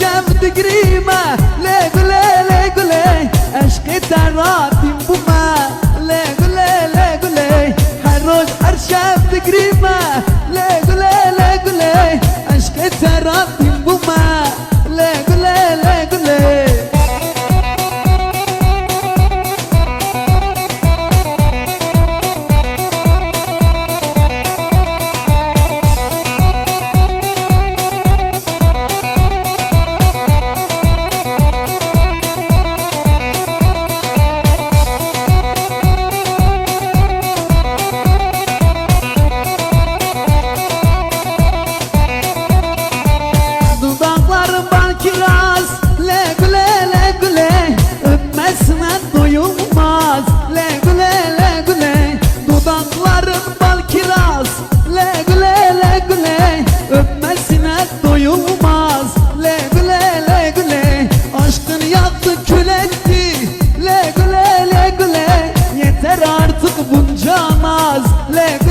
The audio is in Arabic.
شافت قريمة ليه قولي ليه قولي عشقي تعراتي بما ليه قولي ليه قولي حروج حر شافت ليه قولي ليه قولي عشقي تعراتي jamais let